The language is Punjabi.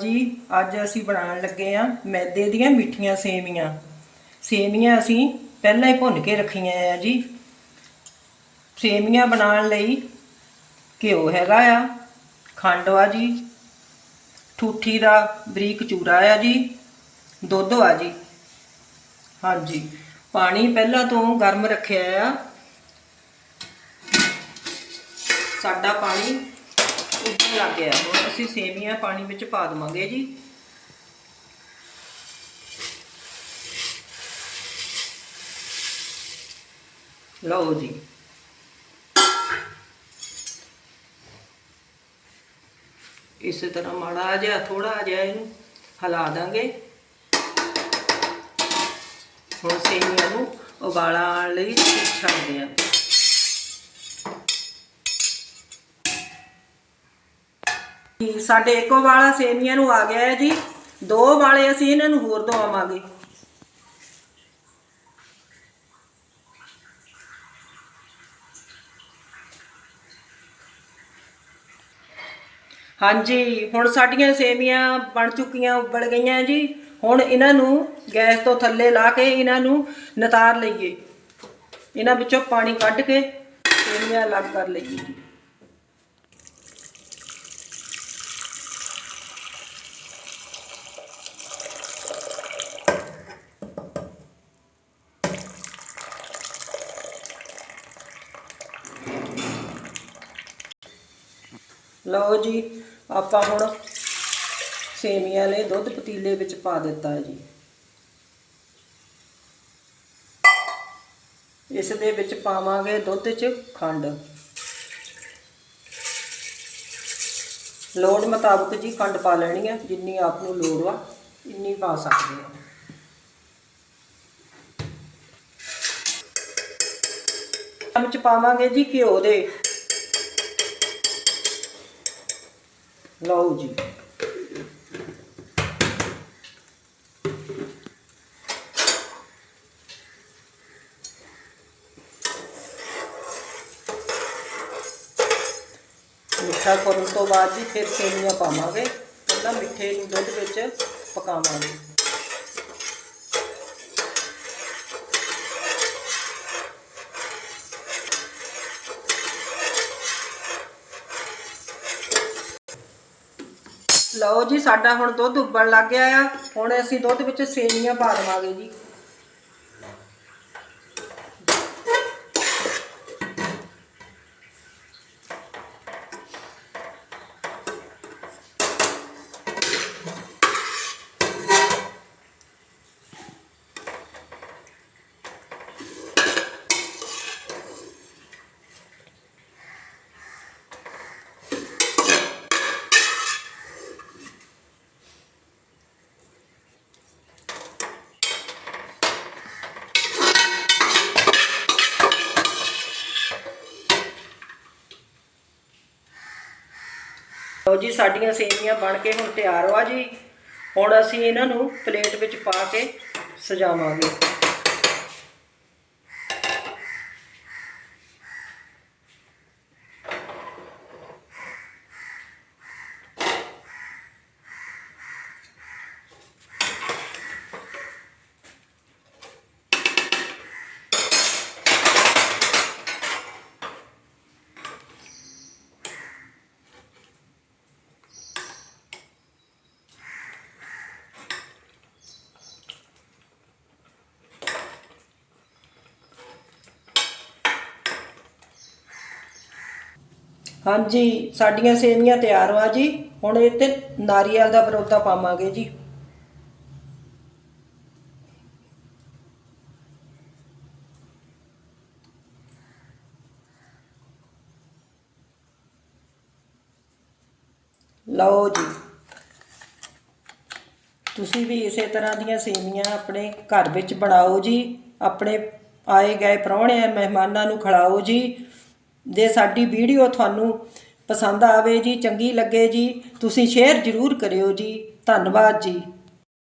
ਜੀ, ਅੱਜ ਅਸੀਂ ਬਣਾਉਣ ਲੱਗੇ ਆ ਮੈਦੇ ਦੀਆਂ ਮਿੱਠੀਆਂ ਸੇਵੀਆਂ। ਸੇਵੀਆਂ ਅਸੀਂ ਪਹਿਲਾਂ ਹੀ ਭੁੰਨ ਕੇ ਰੱਖੀਆਂ ਆ ਜੀ। ਸੇਵੀਆਂ ਬਣਾਉਣ ਲਈ ਘਿਓ ਹੈਗਾ ਆ, ਖੰਡ ਆ ਜੀ, ਠੂਠੀ ਦਾ ਬਰੀਕ ਚੂਰਾ ਆ ਜੀ, ਦੁੱਧ ਆ ਜੀ। ਹਾਂਜੀ, ਪਾਣੀ ਪਹਿਲਾਂ ਤੋਂ ਗਰਮ ਰੱਖਿਆ ਆ। ਸਾਡਾ ਪਾਣੀ ਉੱਬਲਣ ਲੱਗ ਗਿਆ। ਹੁਣ ਅਸੀਂ ਸੇਵੀਆਂ ਪਾਣੀ ਵਿੱਚ ਪਾ ਦਵਾਂਗੇ ਜੀ। ਲਓ ਜੀ। ਇਸੇ ਤਰ੍ਹਾਂ ਮਾੜਾ ਜਿਹਾ ਥੋੜਾ ਜਿਹਾ ਇਹਨੂੰ ਹਿਲਾ ਦਾਂਗੇ। ਹੁਣ ਸੇਵੀਆਂ ਨੂੰ ਉਬਾਲਾ ਲਈ ਛੱਡਦੇ ਹਾਂ ਸਾਡੇ ਇੱਕੋ ਵਾਲਾ ਸੇਮੀਆਂ ਨੂੰ ਆ ਗਿਆ ਹੈ ਜੀ। ਦੋ ਵਾਲੇ ਅਸੀਂ ਇਹਨਾਂ ਨੂੰ ਹੋਰ ਦਵਾਵਾਂਗੇ। ਹਾਂਜੀ, ਹੁਣ ਸਾਡੀਆਂ ਸੇਮੀਆਂ ਬਣ ਚੁੱਕੀਆਂ, ਉਬਲ ਗਈਆਂ ਜੀ। ਹੁਣ ਇਹਨਾਂ ਨੂੰ ਗੈਸ ਤੋਂ ਥੱਲੇ ਲਾ ਕੇ ਇਹਨਾਂ ਨੂੰ ਨਤਾਰ ਲਈਏ। ਇਹਨਾਂ ਵਿੱਚੋਂ ਪਾਣੀ ਕੱਢ ਕੇ ਸੇਮੀਆਂ ਅਲੱਗ ਕਰ ਲਈਏ। ਲਓ ਜੀ, ਆਪਾਂ ਹੁਣ ਸੇਮੀਆਂ ਨੇ ਦੁੱਧ ਪਤੀਲੇ ਵਿੱਚ ਪਾ ਦਿੱਤਾ ਜੀ। ਇਸ ਦੇ ਵਿੱਚ ਪਾਵਾਂਗੇ ਦੁੱਧ 'ਚ ਖੰਡ। ਲੋੜ ਮੁਤਾਬਕ ਜੀ ਖੰਡ ਪਾ ਲੈਣੀ ਹੈ ਜਿੰਨੀ ਆਪ ਨੂੰ ਲੋੜ ਆ ਇੰਨੀ ਪਾ ਸਕਦੇ ਹਾਂ ਵਿੱਚ ਪਾਵਾਂਗੇ ਜੀ ਘਿਓ ਦੇ। ਲਓ ਜੀ ਮਿੱਠਾ ਕਰਨ ਤੋਂ ਬਾਅਦ ਜੀ ਫਿਰ ਸੇਵੀਆਂ ਪਾਵਾਂਗੇ। ਪਹਿਲਾਂ ਮਿੱਠੇ ਨੂੰ ਦੁੱਧ ਵਿੱਚ ਪਕਾਵਾਂਗੇ। ਲਓ ਜੀ, ਸਾਡਾ ਹੁਣ ਦੁੱਧ ਉਬਲਣ ਲੱਗ ਗਿਆ ਆ। ਹੁਣ ਅਸੀਂ ਦੁੱਧ ਵਿੱਚ ਸੇਵੀਆਂ ਪਾ ਦੇਵਾਂਗੇ ਜੀ। ਲਓ ਜੀ, ਸਾਡੀਆਂ ਸੇਵੀਆਂ ਬਣ ਕੇ ਹੁਣ ਤਿਆਰ ਵਾ ਜੀ। ਹੁਣ ਅਸੀਂ ਇਹਨਾਂ ਨੂੰ ਪਲੇਟ ਵਿੱਚ ਪਾ ਕੇ ਸਜਾਵਾਂਗੇ। ਹਾਂਜੀ, ਸਾਡੀਆਂ ਸੇਵੀਆਂ ਤਿਆਰ ਵਾ ਜੀ। ਹੁਣ ਇਹ ਤੇ ਨਾਰੀਅਲ ਦਾ ਬਰੋਦਾ ਪਾਵਾਂਗੇ ਜੀ। ਲਓ ਜੀ। ਤੁਸੀਂ ਵੀ ਇਸੇ ਤਰ੍ਹਾਂ ਦੀਆਂ ਸੇਵੀਆਂ ਆਪਣੇ ਘਰ ਵਿੱਚ ਬਣਾਓ ਜੀ। ਆਪਣੇ ਆਏ ਗਏ ਪ੍ਰਾਹੁਣਿਆਂ ਮਹਿਮਾਨਾਂ ਨੂੰ ਖਿਲਾਓ ਜੀ। ਜੇ ਸਾਡੀ ਵੀਡੀਓ ਤੁਹਾਨੂੰ ਪਸੰਦ ਆਵੇ ਜੀ, ਚੰਗੀ ਲੱਗੇ ਜੀ, ਤੁਸੀਂ ਸ਼ੇਅਰ ਜ਼ਰੂਰ ਕਰਿਓ ਜੀ। ਧੰਨਵਾਦ ਜੀ।